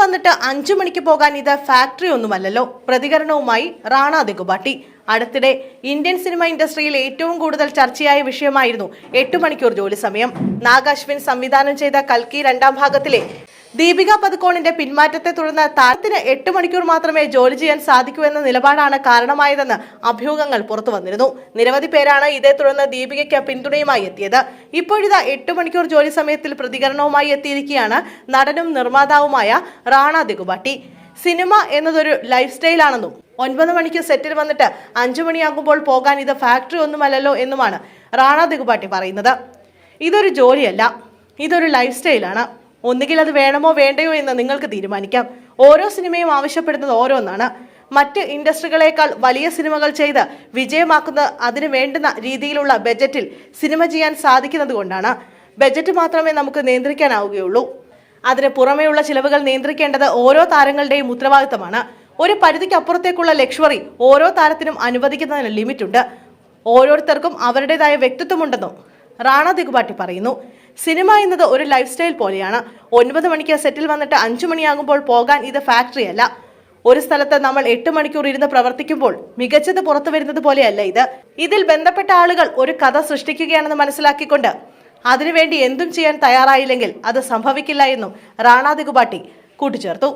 വന്നിട്ട് അഞ്ചു മണിക്ക് പോകാൻ ഇത് ഫാക്ടറി ഒന്നുമല്ലല്ലോ. പ്രതികരണവുമായി റാണ ദഗുബാട്ടി. അടുത്തിടെ ഇന്ത്യൻ സിനിമ ഇൻഡസ്ട്രിയിൽ ഏറ്റവും കൂടുതൽ ചർച്ചയായ വിഷയമായിരുന്നു എട്ട് മണിക്കൂർ ജോലി സമയം. നാഗാശ്വിൻ സംവിധാനം ചെയ്ത കൽക്കി രണ്ടാം ഭാഗത്തിലെ ദീപിക പതുക്കോണിന്റെ പിന്മാറ്റത്തെ തുടർന്ന് താരത്തിന് എട്ട് മണിക്കൂർ മാത്രമേ ജോലി ചെയ്യാൻ സാധിക്കൂ എന്ന നിലപാടാണ് കാരണമായതെന്ന് അഭ്യൂഹങ്ങൾ പുറത്തു വന്നിരുന്നു. നിരവധി പേരാണ് ഇതേ തുടർന്ന് ദീപികയ്ക്ക് പിന്തുണയുമായി എത്തിയത്. ഇപ്പോഴിതാ എട്ട് മണിക്കൂർ ജോലി സമയത്തിൽ പ്രതികരണവുമായി എത്തിയിരിക്കുകയാണ് നടനും നിർമ്മാതാവുമായ റാണ ദിഗുബാട്ടി. സിനിമ എന്നതൊരു ലൈഫ് സ്റ്റൈലാണെന്നും ഒൻപത് മണിക്ക് സെറ്റിൽ വന്നിട്ട് അഞ്ചു മണിയാകുമ്പോൾ പോകാൻ ഇത് ഫാക്ടറി ഒന്നുമല്ലല്ലോ എന്നുമാണ് റാണ ദിഗുബാട്ടി പറയുന്നത്. ഇതൊരു ജോലിയല്ല ഇതൊരു ലൈഫ് സ്റ്റൈലാണ് ഒന്നുകിൽ അത് വേണമോ വേണ്ടയോ എന്ന് നിങ്ങൾക്ക് തീരുമാനിക്കാം. ഓരോ സിനിമയും ആവശ്യപ്പെടുന്നത് ഓരോന്നാണ്. മറ്റ് ഇൻഡസ്ട്രികളേക്കാൾ വലിയ സിനിമകൾ ചെയ്ത് വിജയമാക്കുന്ന അതിന് വേണ്ടുന്ന രീതിയിലുള്ള ബജറ്റിൽ സിനിമ ചെയ്യാൻ സാധിക്കുന്നത് കൊണ്ടാണ്. ബജറ്റ് മാത്രമേ നമുക്ക് നിയന്ത്രിക്കാനാവുകയുള്ളൂ. അതിന് പുറമെയുള്ള ചിലവുകൾ നിയന്ത്രിക്കേണ്ടത് ഓരോ താരങ്ങളുടെയും ഉത്തരവാദിത്തമാണ്. ഒരു പരിധിക്ക് അപ്പുറത്തേക്കുള്ള ലക്ഷറി ഓരോ താരത്തിനും അനുവദിക്കുന്നതിന് ലിമിറ്റുണ്ട്. ഓരോരുത്തർക്കും അവരുടേതായ വ്യക്തിത്വമുണ്ടെന്നും റാണ ദിഗുബാട്ടി പറയുന്നു. സിനിമ എന്നത് ഒരു ലൈഫ് സ്റ്റൈൽ പോലെയാണ്. ഒൻപത് മണിക്ക് സെറ്റിൽ വന്നിട്ട് അഞ്ചു മണിയാകുമ്പോൾ പോകാൻ ഇത് ഫാക്ടറി അല്ല. ഒരു സ്ഥലത്ത് നമ്മൾ എട്ട് മണിക്കൂർ ഇരുന്ന് പ്രവർത്തിക്കുമ്പോൾ മികച്ചത് പുറത്തു വരുന്നത് പോലെയല്ല ഇത്. ഇതിൽ ബന്ധപ്പെട്ട ആളുകൾ ഒരു കഥ സൃഷ്ടിക്കുകയാണെന്ന് മനസ്സിലാക്കിക്കൊണ്ട് അതിനുവേണ്ടി എന്തും ചെയ്യാൻ തയ്യാറായില്ലെങ്കിൽ അത് സംഭവിക്കില്ല എന്നും റാണാ ദിഗുപാട്ടി കൂട്ടിച്ചേർത്തു.